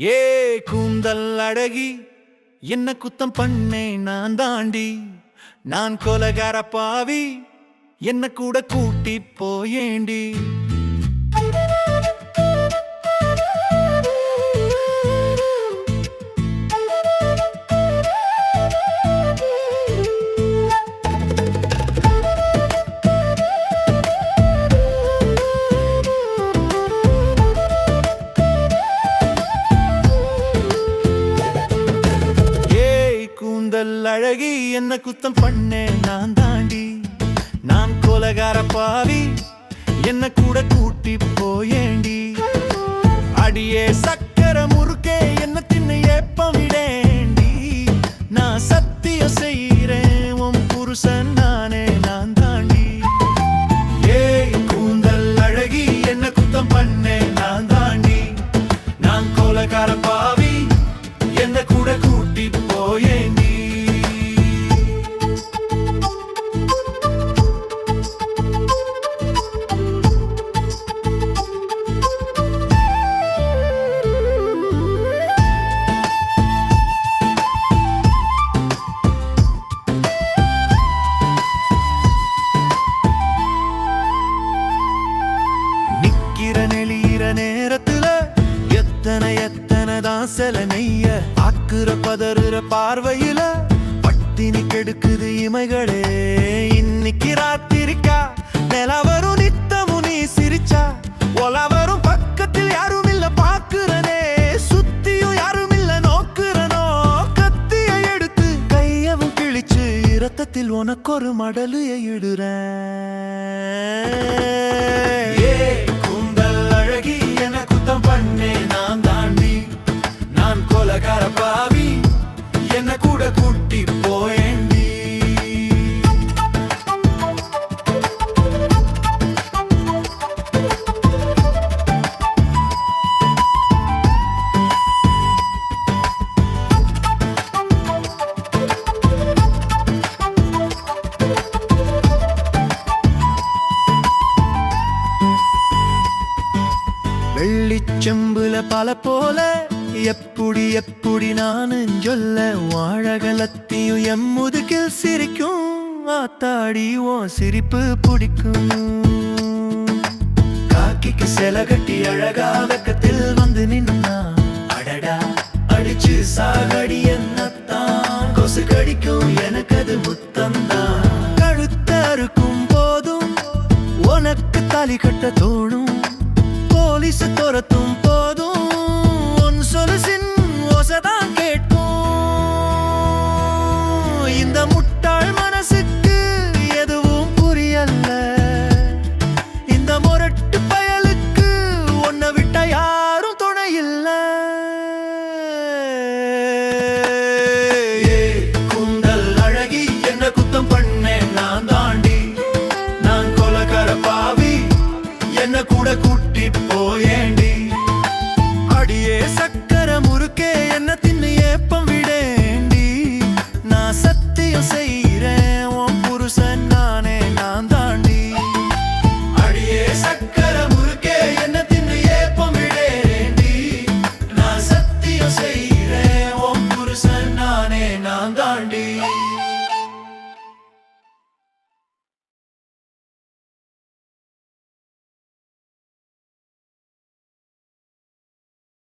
ஏ கூந்தல் அழகி என்ன குத்தம் பண்ணேன் நான் தாண்டி. நான் கொலகார பாவி என்ன கூட கூட்டி போயேண்டி. அழகி என்ன குத்தம் பண்ணே நான் தாண்டி. நான் கொலகார பாவி என்ன கூட கூட்டி போயேண்டி. அடியே சக்கர முறுக்கே என்ன தின்னு ஏப்பமிடேண்டி நான் சத்தியம் செய்கிறேன் உன் புருஷன் நானே நான் தாண்டி. ஏய் கூந்தல் அழகி என்ன குத்தம் பண்ணே நான் தாண்டி. நான் கோலக்கார பாவி எத்தனை எத்தனை தான் சில நெய்ய ஆக்குற பதறுற பார்வையில பட்டினி கெடுக்குது இமைகளே. இன்னைக்கு ராத்திரிக்கா நிலவரும் நித்தமும் நீ சிரிச்சா. ஒலவரும் பக்கத்தில் யாரும் இல்ல பாக்குறனே சுத்தியும் யாரும் இல்ல நோக்குறனோ. கத்திய எடுத்து கையவும் கிழிச்சு இரத்தத்தில் உனக்கு ஒரு மடலு இடுறேன். வெள்ளிச்செம்புல போல எப்படி எப்படி நானும் சொல்ல வாழகலத்தியும் எம் முதுகில் சிரிக்கும் ஆத்தாடி ஓ சிரிப்பு பிடிக்கும். காக்கிக்கு செல கட்டி அழகா வெக்கத்தில் வந்து நின்னா அடடா அடிச்சு சாகடி என்னத்தான்? கொசு கடிக்கும் எனக்கு அது முத்தந்தான் கழுத்தறுக்கும் போதும் உனக்கு தாலி கட்ட தோணும் போலீஸ் துரத்தும் தின்னியே சக்கர முறுக்கே என்ன தின்னு ஏப்பம் விடேண்டி. நான் சத்தியம் செய்ய